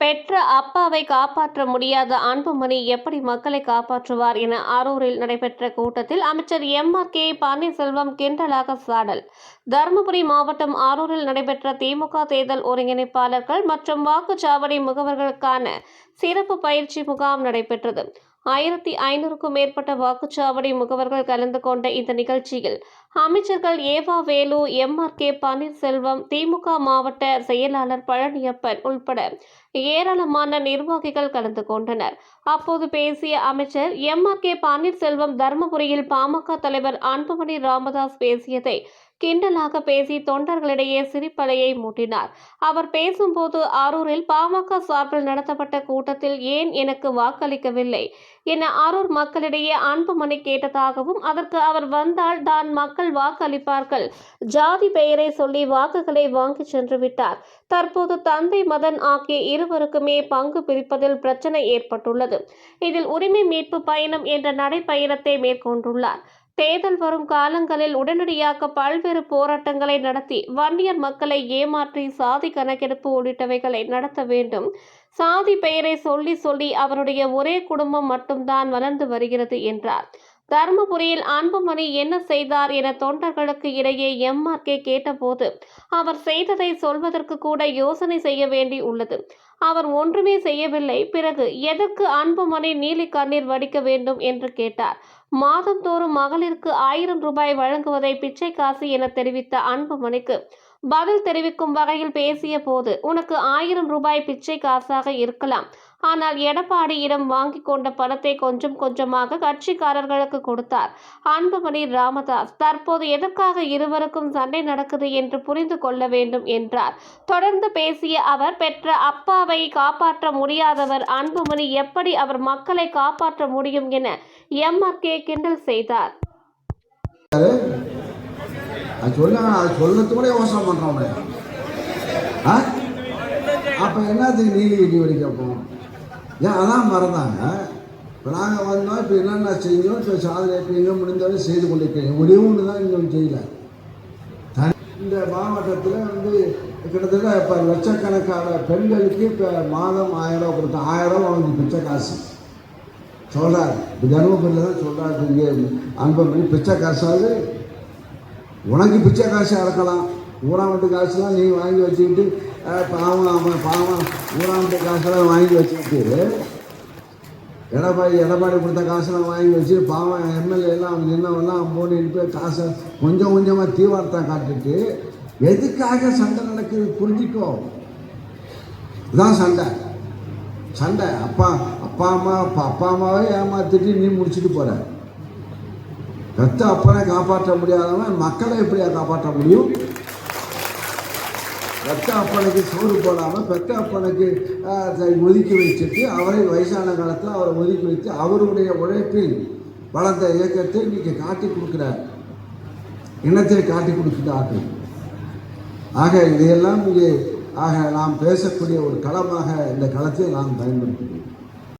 பெற்ற அப்பாவை காப்பாற்ற முடியாத அன்புமணி எப்படி மக்களை காப்பாற்றுவார் என அரூரில் நடைபெற்ற கூட்டத்தில் அமைச்சர் எம் ஆர் கே பன்னீர்செல்வம் கிண்டலாக சாடல். தருமபுரி மாவட்டம் அரூரில் நடைபெற்ற திமுக தேர்தல் ஒருங்கிணைப்பாளர்கள் மற்றும் வாக்குச்சாவடி முகவர்களுக்கான சிறப்பு பயிற்சி முகாம் நடைபெற்றது. ஆயிரத்தி ஐநூறுக்கும் மேற்பட்ட வாக்குச்சாவடி முகவர்கள் கலந்து கொண்ட இந்த நிகழ்ச்சியில் அமைச்சர்கள் E V Velu M R K Panneerselvam DMK மாவட்ட செயலாளர் பழனியப்பன் உள்பட ஏராளமான நிர்வாகிகள் கலந்து கொண்டனர். அப்போது பேசிய அமைச்சர் எம் ஆர் கே பன்னீர்செல்வம் தருமபுரியில் பாமக தலைவர் அன்புமணி ராமதாஸ் பேசியதை கிண்டலாக பேசி தொண்டர்களிடையே சிரிப்பலையை மூட்டினார். அவர் பேசும்போது அரூரில் பாமக சார்பில் நடத்தப்பட்ட கூட்டத்தில் ஏன் எனக்கு வாக்களிக்கவில்லை? என அரூர் மக்களிடையே அன்புமணி கேட்டதாகவும் அதற்கு அவர் வந்தால் தான் மக்கள் வாக்களிப்பார்கள். ஜாதி பெயரை சொல்லி வாக்குகளை வாங்கி சென்று விட்டார். தற்போது தந்தை மதன் ஆகிய இருவருக்குமே பங்கு பிரிப்பதில் பிரச்சனை ஏற்பட்டுள்ளது. இதில் உரிமை மீட்பு பயணம் என்ற நடைப்பயணத்தை மேற்கொண்டுள்ளார். தேர்தல் வரும் காலங்களில் உடனடியாக பல்வேறு போராட்டங்களை நடத்தி வன்னியர் மக்களை ஏமாற்றி சாதி கணக்கெடுப்பு உள்ளிட்டவைகளை நடத்த வேண்டும். சாதி பெயரை சொல்லி சொல்லி அவருடைய ஒரே குடும்பம் மட்டும்தான் வளர்ந்து வருகிறது என்றார். தருமபுரியில் அன்புமணி என்ன செய்தார் என தொண்டர்களுக்கு இடையே எம்ஆர்கே கேட்டபோது அவர் செய்ததை சொல்வதற்கு கூட யோசனை செய்ய வேண்டி உள்ளது. அவர் ஒன்றுமே செய்யவில்லை பிறகு எதற்கு அன்புமணி நீலி கண்ணீர் வடிக்க வேண்டும் என்று கேட்டார். மாதந்தோறும் மகளிருக்கு ஆயிரம் ரூபாய் வழங்குவதை பிச்சை காசு என தெரிவித்த அன்புமணிக்கு பதில் தெரிவிக்கும் வகையில் பேசிய போது உனக்கு ஆயிரம் ரூபாய் பிச்சை காசாக இருக்கலாம். ஆனால் எடப்பாடியிடம் வாங்கி கொண்ட பணத்தை கொஞ்சம் கொஞ்சமாக கட்சிக்காரர்களுக்கு கொடுத்தார். அன்புமணி ராமதாஸ் தற்போது எதற்காக இருவருக்கும் சண்டை நடக்குது என்று புரிந்து கொள்ள வேண்டும் என்றார். தொடர்ந்து பேசிய அவர் பெற்ற அப்பாவை காப்பாற்ற முடியாதவர் அன்புமணி எப்படி அவர் மக்களை காப்பாற்ற முடியும் என எம்ஆர்கே கிண்டல் செய்தார். அது சொல்ல அது சொல்லத்து கூட யோசனை பண்ணுறோம் ஆ? அப்போ என்னத்துக்கு நீலி இடி வெடிக்கப்போம் ஏன் அதான் மறந்தாங்க. இப்போ நாங்கள் வந்தோம் இப்போ என்னென்ன செஞ்சோம் இப்போ சாதனை எப்படிங்க முடிந்தவரை செய்து கொண்டிருக்கீங்க ஒரே ஒன்று தான் இன்னும் செய்யல. இந்த மாவட்டத்தில் வந்து கிட்டத்தட்ட இப்போ லட்சக்கணக்கான பெண்களுக்கு இப்போ மாதம் ஆயிரம் ரூபா கொடுத்தோம் ஆயிரம் ரூபா அவங்களுக்கு பிச்சை காசு. சொல்கிறார் இப்போ தருமபுரியில் தான் சொல்கிறாரு இங்கே அன்பமணி பிச்சை காசாவது உனக்கு பிச்சை காசு இறக்கலாம் ஊராமட்டு காசுலாம் நீ வாங்கி வச்சுக்கிட்டு பாவம் அவன் பாவம் ஊராமட்டு காசெல்லாம் வாங்கி வச்சுக்கிட்டு எடப்பாடி எடப்பாடி கொடுத்த காசெல்லாம் வாங்கி வச்சு பாவம் எம்எல்ஏ எல்லாம் அவன் நின்னவெல்லாம் போனிட்டு போய் காசை கொஞ்சம் கொஞ்சமாக தீவிரத்தை காட்டுட்டு எதுக்காக சண்டை நடக்குது புரிஞ்சிக்கோ. இதுதான் சண்டை. சண்டை. அப்பா அப்பா அம்மா அப்பா அப்பா அம்மாவே ஏமாத்திட்டு நீ முடிச்சுட்டு போகிற பெத்த அப்பனை காப்பாற்ற முடியாதவன் மக்களை எப்படியா காப்பாற்ற முடியும்? பெத்த அப்பனுக்கு சோறு போடாமல் பெத்த அப்பனுக்கு ஒதுக்கி வச்சுட்டு அவரை வயசான காலத்தில் அவரை ஒதுக்கி வைத்து அவருடைய உழைப்பில் வளர்ந்த இயக்கத்தை இன்னைக்கு காட்டி கொடுக்குறார். இனத்தை காட்டி கொடுக்கிறார்கள். ஆக இதையெல்லாம் இங்கே ஆக நாம் பேசக்கூடிய ஒரு களமாக இந்த களத்தை நாம் பயன்படுத்துகிறோம்.